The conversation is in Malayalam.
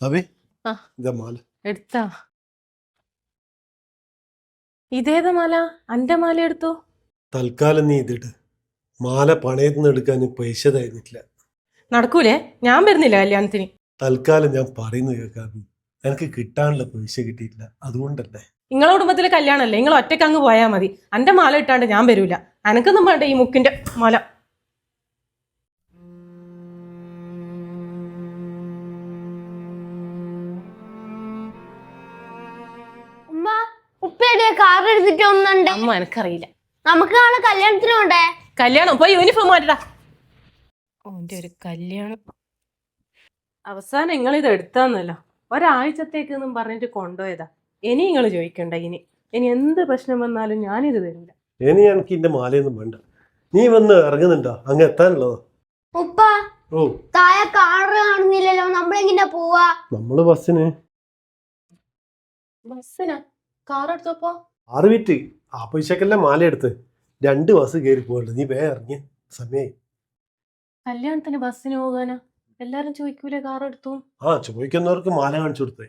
അവേ ആ. ഇതാ മാല. എടുത്താ. ഇതേത മാല? അന്റെ മാല എടുത്തോ? തൽക്കാലം നീ ഇതിട്ട് മാല പണയത്തിന് എടുക്കാൻ പൈസ തരുന്നില്ല. നടക്കൂലേ? ഞാൻ വരുന്നില്ല കല്യാണത്തിന്. തൽക്കാലം ഞാൻ പറയുന്നു കേൾക്കാബി എനിക്ക് കിട്ടാനുള്ള പൈസ കിട്ടിയിട്ടില്ല. അതുകൊണ്ടല്ലേ. നിങ്ങളെ കുടുംബത്തിലെ കല്യാണമല്ലേ? നിങ്ങൾ ഒറ്റയ്ക്ക് അങ്ങ് പോയാൽ മതി. അന്റെ മാല ഇട്ടാണ്ട് ഞാൻ വരൂല. എനക്കൊന്നും വേണ്ട ഈ മുക്കിന്റെ മാല. ഉപ്പയുടെ കാർ എടുത്തിട്ട് ഒന്നുണ്ട് അമ്മ എനിക്കറിയില്ല. നമുക്ക് നാളെ കല്യാണത്തിന് പോണ്ടേ? കല്യാണം പോയി യൂണിഫോം മാറ്റടാ. ഓന്റെ ഒരു കല്യാണം. അവസാനം നിങ്ങൾ ഇത് എടുത്താന്നല്ലോ. ഒരാഴ്ചത്തേക്ക് എന്നും പറഞ്ഞിട്ട് കൊണ്ടുപോയതാ. ഇനി നിങ്ങൾ ചോദിക്കണ്ട ഇനി. ഇനി എന്ത് പ്രശ്നം വന്നാലും ഞാനിത് തരില്ല ഇനി എനിക്ക് ഇന്റെ മാലയൊന്നും വേണ്ട. നീ വന്ന് ഇറങ്ങുന്നുണ്ടോ? അങ്ങ് എത്താനുള്ളതോ? ഉപ്പ ഓ. താഴെ കാർ കാണുന്നില്ലല്ലോ. നമ്മളെങ്ങനെ പോവാ? നമ്മൾ ബസ്സിന്. ബസ്സിനാ? കാർ എടുത്തപ്പോ ആറ് മിനിറ്റ്. ആ പൈസക്കെല്ലാം മാല എടുത്ത്. രണ്ട് ബസ് കയറി പോകല്ലോ നീ വേഗം ഇറങ്ങി. സമയായി. കല്യാണത്തിന് ബസ്സിന് പോകാനാ? എല്ലാരും ചോദിക്കൂലേ കാർ എടുത്തു ആ ചോദിക്കുന്നവർക്ക് മാല കാണിച്ചു കൊടുത്തേ.